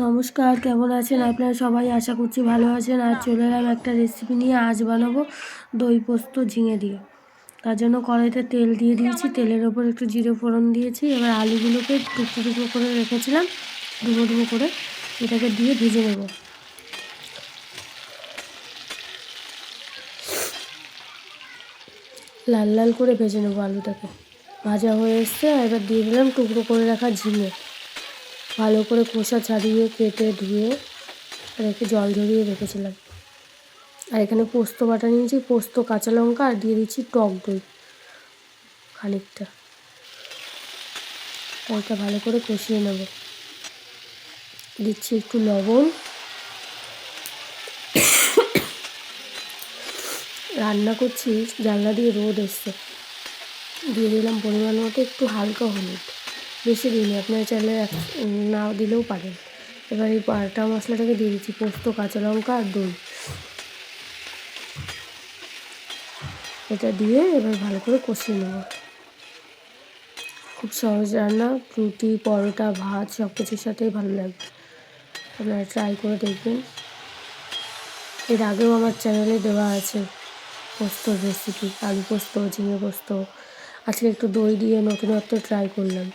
নমস্কার, কেমন আছেন? আপনারা সবাই আশা করছি ভালো আছেন। আর চলে এলাম একটা রেসিপি নিয়ে। আজ বানাবো দই পোস্ত ঝিঙে দিয়ে। তার জন্য কড়াইতে তেল দিয়ে দিয়েছি। তেলের ওপর একটু জিরে ফোড়ন দিয়েছি। এবার আলুগুলোকে টুকরো টুকরো করে রেখেছিলাম। ডুবো ডুবো করে এটাকে দিয়ে ভেজে নেব। লাল লাল করে ভেজে নেব আলুটাকে। ভাজা হয়ে এসছে। এবার দিয়ে দিলাম টুকরো করে রাখা ঝিঙে। ভালো করে খোসা ছাড়িয়ে কেটে ধুয়ে রেখে জল ঝরিয়ে রেখেছিলাম। আর এখানে পোস্ত বাটা নিয়েছি, পোস্ত, কাঁচা লঙ্কা আর দিয়ে দিচ্ছি টক দই খানিকটা। ওইটা ভালো করে কষিয়ে নেব। দিচ্ছি একটু লবণ। রান্না করছি, জানলা দিয়ে রোদ এসছে। দিয়ে দিলাম পরিমাণ মতো একটু হালকা হলুদ। বেশি দিইনি। আপনারা চাইলে না দিলেও পারেন এবার এই পাটা মশলাটাকে দিয়ে দিচ্ছি, পোস্ত, কাঁচা লঙ্কা আর দই। এটা দিয়ে এবার ভালো করে কষিয়ে নেব। খুব সহজ রান্না, রুটি, পরোটা, ভাত সব কিছুর সাথেই ভালো লাগবে আপনারা ট্রাই করে দেখবেন। এর আগেও আমার চ্যানেলে দেওয়া আছে পোস্তর রেসিপি আলু পোস্ত, ঝিঙে পোস্ত। আজকে একটু দই দিয়ে নতুনত্ব ট্রাই করলাম।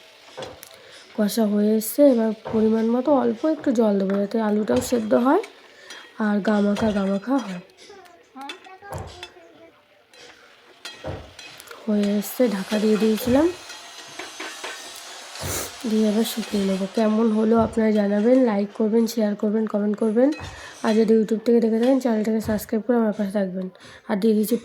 কষা হয়ে এসছে, এবার পরিমাণ মতো অল্প একটু জল দেবো যাতে আলুটাও সেদ্ধ হয় আর গামাখা গামাখা হয়। হয়ে এসছে, ঢাকা দিয়ে দিয়েছিলাম। দিয়ে এবার শুকিয়ে নেব। কেমন হলো আপনারা জানাবেন লাইক করবেন শেয়ার করবেন কমেন্ট করবেন। আর যদি ইউটিউব থেকে দেখে থাকেন চ্যানেলটাকে সাবস্ক্রাইব করে আমার পাশে থাকবেন। আর দিয়ে দিচ্ছি